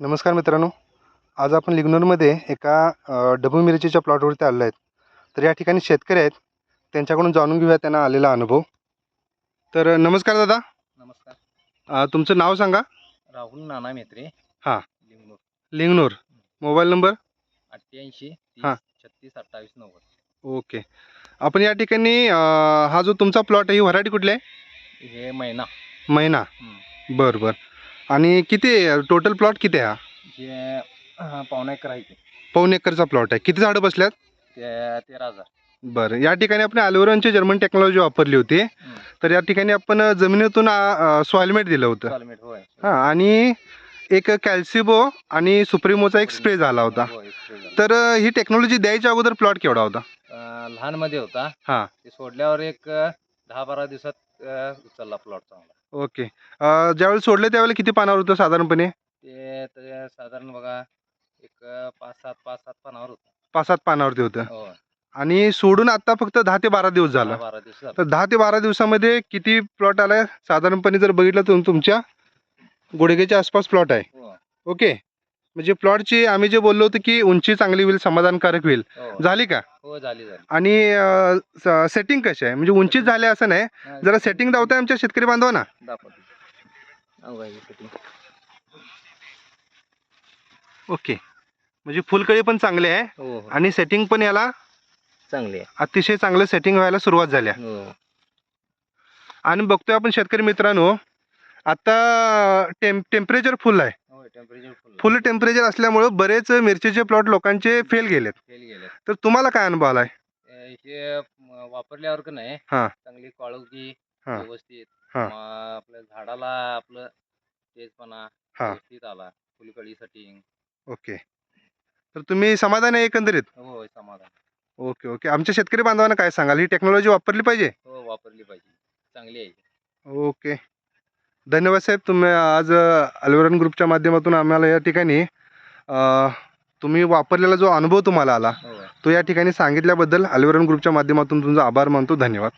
नमस्कार मित्रांनो. आज आपण लिग्नूरमध्ये एका डबू मिरचीच्या प्लॉटवरती आलेलो आहेत. तर या ठिकाणी शेतकरी आहेत. त्यांच्याकडून जाणून घेऊया त्यांना आलेला अनुभव. तर नमस्कार दादा. नमस्कार. अ, तुमचं नाव सांगा. राहुल नाना मेत्रे. हा. लिंगनूर. लिंगनूर. Mobile number? अठ्ठ्याऐंशी हा. तीस छत्तीस अठ्ठावीस नव्वद. ओके. आपण या ठिकाणी अ, हा जो तुमचा प्लॉट आहे ही व्हरायटी कुठली आहे? हे महिना महिना हम्म. बरं बरं. आणि किती टोटल प्लॉट किती आहे हा? हे अं, पावणे एकर आहे ते पाऊन एकरचा प्लॉट आहे. किती झाडं बसल्यात? ते तेरा हजार. बरं. या ठिकाणी आपण ॲलोवेराची जर्मन टेक्नॉलॉजी वापरली होती. तर या ठिकाणी आपण अ, जमिनीतून सॉइलमेट दिलं होतं. होय. हां आणि एक कॅल्सिबो आणि सुप्रिमोचा एक स्प्रे झाला होता. होय, spray झाला. तर अ, ही टेक्नॉलॉजी द्यायच्या अगोदर प्लॉट केवढा होता? अं, लहानमध्ये होता. हा. ते सोडल्यावर एक अं, दहा बारा दिवसात अं, उचलला प्लॉट चांगला. ओके. अ, ज्यावेळेस सोडले त्यावेळेला किती पानावर होतं साधारणपणे? ते साधारण बघा एक पाच सात पाच सात पानावर होतं. पाच सात पानावरती होतं. हो. आणि सोडून आता फक्त दहा ते बारा दिवस दहा झालं बारा दिवसात तर दहा ते बारा दिवसामध्ये किती प्लॉट आलाय? साधारणपणे जर बघितलं तर तुमच्या गुडघेच्या आसपास प्लॉट आहे. हो. ओके. म्हणजे प्लॉटची आम्ही जे बोललो होतो की उंची चांगली होईल समाधानकारक होईल. हो. झाली का? हो झाली झाली. आणि सेटिंग कशी आहे? म्हणजे उंचीच झाली असं नाही. जरा सेटिंग दावताय आमच्या शेतकरी बांधवांना. दाखवतो. अहो, बाई, किती. ओके. म्हणजे फुलकळी पण चांगली आहे हो हो. आणि सेटिंग पण याला चांगली आहे. अतिशय चांगलं सेटिंग व्हायला सुरुवात झाली आहे. हो. आणि बघतोय आपण शेतकरी मित्रांनो आता टेम टेम्परेचर फुल आहे. फुल टेम्परेचर असल्यामुळं बरेच मिरचीचे प्लॉट लोकांचे फेल गेलेत. फेल गेले तर तुम्हाला काय अनुभव आलाय? हे म, वापरल्यावर का नाही हा. चांगली काळोखी हा. व्यवस्थित. हा. म, आपल्या झाडाला आपलं तेजपणा हा. व्यवस्थित आला फुलकळीसाठी ओके. तर तुम्ही समाधान आहे एकंदरीत? हो समाधान. Okay okay. आमच्या शेतकरी बांधवांना काय सांगाल? ही टेक्नॉलॉजी वापरली पाहिजे? हो वापरली पाहिजे. चांगली आहे. ओके. धन्यवाद साहेब. तुम्ही आज अल्वरन ग्रुपच्या माध्यमातून आम्हाला या ठिकाणी तुम्ही वापरलेला जो अनुभव तुम्हाला आला हो. तो या ठिकाणी सांगितल्याबद्दल अल्वरन ग्रुपच्या माध्यमातून तुमचा आभार मानतो. धन्यवाद.